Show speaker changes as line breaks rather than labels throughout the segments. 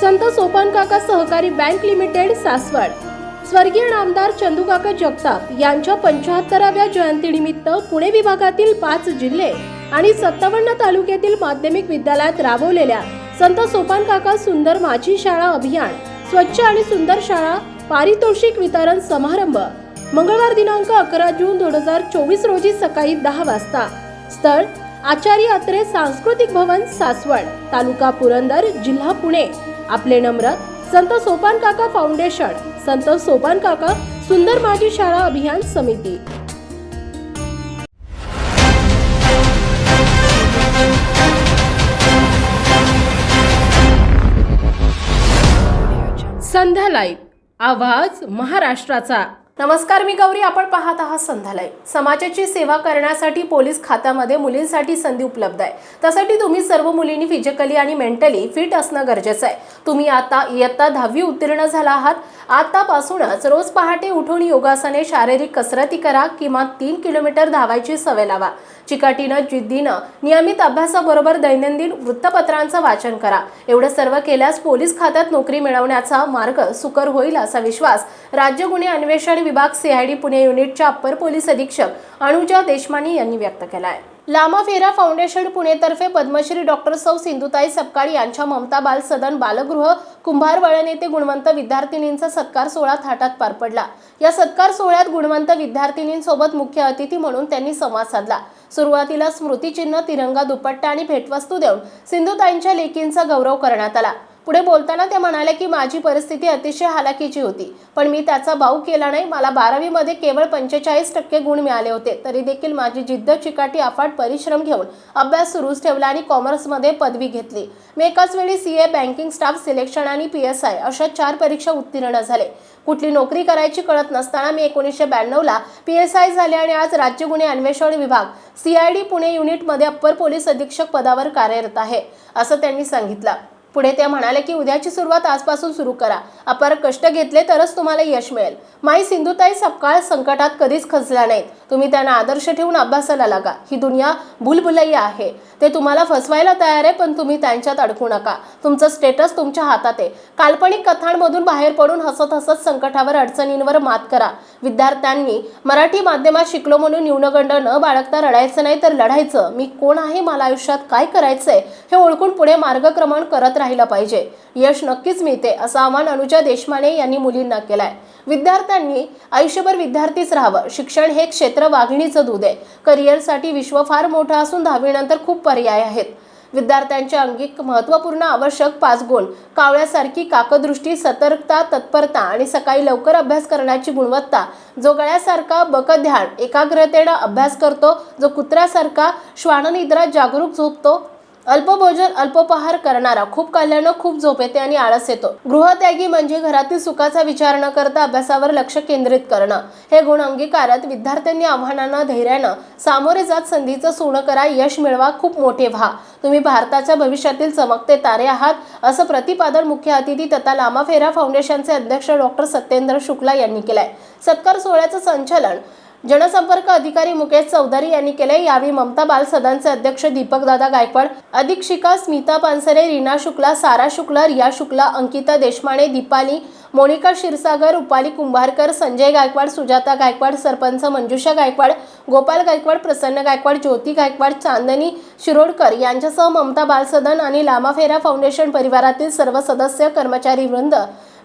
संत सोपान काका सहकारी bank limited Saswad. स्वर्गीय नामदार चंदूकाका जगताप यांच्या पंच्याहत्तराव्या जयंतीनिमित्त पुणे विभागातील पाच जिल्हे आणि सत्तावन्न तालुक्यातील माध्यमिक विद्यालयात राबवलेल्या संत सोपान काका सुंदर माझी शाळा अभियान स्वच्छ आणि सुंदर शाळा पारितोषिक वितरण समारंभ. मंगळवार दिनांक अकरा जून दोन हजार चोवीस रोजी सकाळी दहा वाजता. स्थळ आचार्य अत्रे सांस्कृतिक भवन सासवड तालुका पुरंदर जिल्हा पुणे. आपले नम्र संत सोपान काका फाउंडेशन संत सोपान काका सुंदर माझी शाळा अभियान समिती. संध्या लाईव्ह. आवाज महाराष्ट्राचा. नमस्कार मी गौरी. आपण पाहत आहात संध्यालय. समाजाची सेवा करण्यासाठी पोलीस खात्यामध्ये मुलींसाठी संधी उपलब्ध आहे. त्यासाठी तुम्ही सर्व मुलींनी फिजिकली आणि मेंटली फिट असणं गरजेचं आहे. तुम्ही आता इयत्ता दहावी उत्तीर्ण झाला आहात. आतापासूनच रोज पहाटे उठून योगासने शारीरिक कसरती करा किमान तीन किलोमीटर धावायची सवय लावा. चिकाटीनं जिद्दीनं नियमित अभ्यासाबरोबर दैनंदिन वृत्तपत्रांचं वाचन करा. एवढं सर्व केल्यास पोलीस खात्यात नोकरी मिळवण्याचा मार्ग सुकर होईल असा विश्वास राज्य गुन्हे अन्वेषण विभाग सीआयडी पुणे युनिटच्या अप्पर पोलीस अधीक्षक अनुजा देशमानी यांनी व्यक्त केला आहे लामा फेरा फाउंडेशन पुणेतर्फे पद्मश्री डॉक्टर सौ सिंधुताई सपकाळ यांच्या ममता बाल सदन बालगृह कुंभार वळण येथे गुणवंत विद्यार्थिनींचा सत्कार सोहळा थाटात पार पडला. या सत्कार सोहळ्यात गुणवंत विद्यार्थिनींसोबत मुख्य अतिथी म्हणून त्यांनी संवाद साधला. सुरुवातीला स्मृतिचिन्ह तिरंगा दुपट्टा आणि भेटवस्तू देऊन सिंधुताईंच्या लेकींचा गौरव करण्यात आला. पुढे बोलताना त्या म्हणाल्या की माझी परिस्थिती अतिशय हालाकीची होती पण मी त्याचा भाऊ केला नाही. मला बारावीमध्ये केवळ पंचेचाळीस टक्के गुण मिळाले होते. तरी देखील माझी जिद्द चिकाटी अफाट परिश्रम घेऊन अभ्यास सुरूच ठेवला आणि कॉमर्समध्ये पदवी घेतली. मी एकाच वेळी C A banking staff selection आणि पी एस आय अशा चार परीक्षा उत्तीर्ण झाले. कुठली नोकरी करायची कळत नसताना मी एकोणीसशे ब्याण्णवला पी एस आय झाले आणि आज राज्य गुन्हे अन्वेषण विभाग सी आय डी पुणे युनिटमध्ये अप्पर पोलीस अधीक्षक पदावर कार्यरत आहे असं त्यांनी सांगितलं. पुढे त्या म्हणाले की उद्याची सुरुवात आजपासून सुरू करा. अपार कष्ट घेतले तरच तुम्हाला यश मिळेल. माई सिंधुताई सपकाळ संकटात कधीच खचल्या नाहीत. तुम्ही त्यांना आदर्श ठेवून अभ्यासाला लागा. ही दुनिया भूलभुलैया आहे. ते तुम्हाला फसवायला तयार आहे पण तुम्ही त्यांच्यात अडकू नका. तुमचं स्टेटस तुमच्या हातात आहे. काल्पनिक कथांमधून बाहेर पडून हसत हसत संकटावर अडचणींवर मात करा. विद्यार्थ्यांनी मराठी माध्यमात शिकलो म्हणून न्यूनगंड न बाळगता रडायचं नाही तर लढायचं. मी कोण आहे? मला आयुष्यात काय करायचंय? हे ओळखून पुढे मार्गक्रमण करत राहिलं पाहिजे. यश नक्कीच मिळते असं आव्हान अनुजा देशमाने यांनी मुलींना केलंय. विद्यार्थ्यांनी आयुष्यभर विद्यार्थीच राहावं. शिक्षण हे क्षेत्र वाघिणीचं दूध आहे. करिअरसाठी विश्व फार मोठं असून दहावीनंतर खूप पर्याय आहेत. विद्यार्थ्यांच्या अंगिक महत्त्वपूर्ण आवश्यक पाच गुण. कावळ्यासारखी काकदृष्टी सतर्कता तत्परता आणि सकाळी लवकर अभ्यास करण्याची गुणवत्ता. जो गळ्यासारखा बकध्यान एकाग्रतेनं अभ्यास करतो जो कुत्र्यासारखा श्वाननिद्रा जागरूक झोपतो अल्पभोजन अल्पोपहार करणारा खूप खाल्ल्यानं खूप झोप येते आणि आळस येतो. गृहत्यागी म्हणजे घरातील सुखाचा विचार न करता अभ्यासावर लक्ष केंद्रित करणं. हे गुण अंगीकारत विद्यार्थ्यांनी आव्हानांना धैर्यानं सामोरे जात संधीचं सोनं करा यश मिळवा खूप मोठे व्हा. तुम्ही भारताच्या भविष्यातील चमकते तारे आहात असं प्रतिपादन मुख्य अतिथी तथा लामा फेरा फाउंडेशनचे अध्यक्ष डॉक्टर सत्येंद्र शुक्ला यांनी केलंय. सत्कार सोहळ्याचं संचलन जनसंपर्क अधिकारी मुकेश चौधरी यांनी केले. यावेळी ममता बाल सदनचे अध्यक्ष दीपकदादा गायकवाड अधीक्षिका स्मिता पानसरे रीना शुक्ला सारा शुक्ला रिया शुक्ला अंकिता देशमाने दीपाली मोनिका क्षीरसागर रुपाली कुंभारकर संजय गायकवाड सुजाता गायकवाड सरपंच मंजुषा गायकवाड गोपाल गायकवाड प्रसन्न गायकवाड ज्योती गायकवाड चांदनी शिरोडकर यांच्यासह ममता बाल सदन आणि लामाफेरा फाउंडेशन परिवारातील सर्व सदस्य कर्मचारी वृंद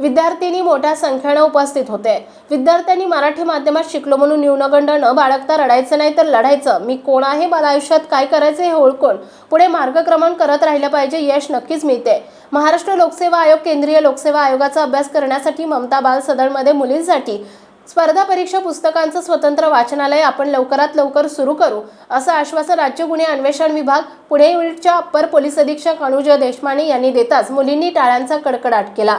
विद्यार्थ्यांनी मोठ्या संख्येनं उपस्थित होते. विद्यार्थ्यांनी मराठी माध्यमात शिकलो म्हणून न्यूनगंड न बाळगता रडायचं नाही तर लढायचं. मी कोण आहे मला आयुष्यात काय करायचं हे ओळखून पुढे मार्गक्रमण करत राहिलं पाहिजे यश नक्कीच मिळते. महाराष्ट्र लोकसेवा आयोग केंद्रीय लोकसेवा आयोगाचा अभ्यास करण्यासाठी ममता बाल सदनमध्ये मुलींसाठी स्पर्धा परीक्षा पुस्तकांचं स्वतंत्र वाचनालय आपण लवकरात लवकर सुरू करू असं आश्वासन राज्य गुन्हे अन्वेषण विभाग पुणे अप्पर पोलीस अधीक्षक अनुजय देशमाने यांनी देताच मुलींनी टाळ्यांचा कडकडाट केला.